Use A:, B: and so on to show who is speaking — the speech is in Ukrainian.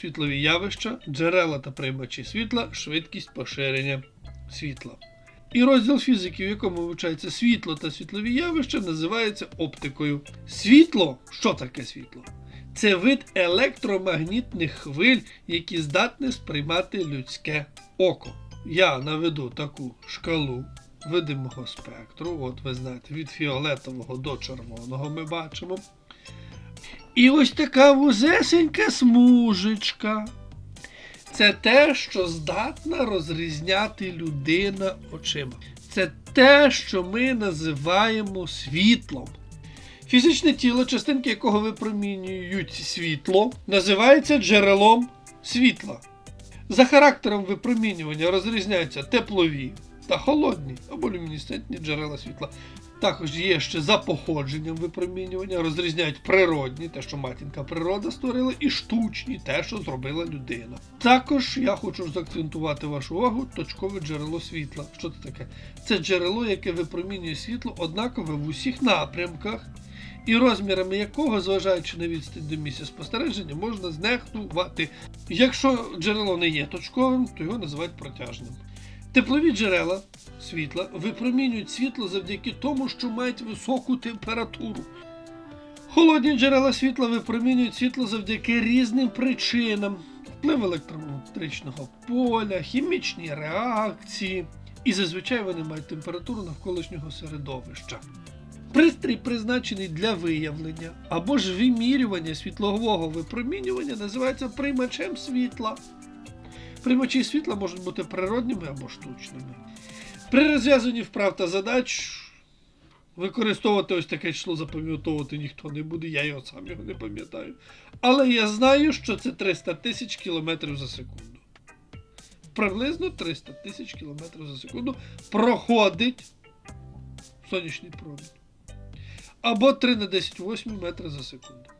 A: світлові явища, джерела та приймачі світла, швидкість поширення світла. І розділ фізики, в якому вивчається світло та світлові явища, називається оптикою. Світло, що таке світло? Це вид електромагнітних хвиль, які здатні сприймати людське око. Я наведу таку шкалу видимого спектру. От ви знаєте, від фіолетового до червоного ми бачимо. І ось така вузесенька смужечка. Це те, що здатна розрізняти людина очима. Це те, що ми називаємо світлом. Фізичне тіло, частинки якого випромінюють світло, називається джерелом світла. За характером випромінювання розрізняються теплові та холодні або люмінесцентні джерела світла. Також є ще за походженням випромінювання, розрізняють природні, те, що матінка природа створила, і штучні, те, що зробила людина. Також я хочу заакцентувати вашу увагу точкове джерело світла. Що це таке? Це джерело, яке випромінює світло однакове в усіх напрямках, і розмірами якого, зважаючи на відстань до місця спостереження, можна знехтувати. Якщо джерело не є точковим, то його називають протяжним. Теплові джерела світла випромінюють світло завдяки тому, що мають високу температуру. Холодні джерела світла випромінюють світло завдяки різним причинам: вплив електроелектричного поля, хімічні реакції. І зазвичай вони мають температуру навколишнього середовища. Пристрій, призначений для виявлення або ж вимірювання світлового випромінювання, називається приймачем світла. Приймачі світла можуть бути природніми або штучними. При розв'язанні вправ та задач використовувати ось таке число запам'ятовувати ніхто не буде, я його сам його не пам'ятаю. Але я знаю, що це 300 тисяч кілометрів за секунду. Приблизно 300 тисяч кілометрів за секунду проходить сонячний промінь. Або 3 на 10 8 метри за секунду.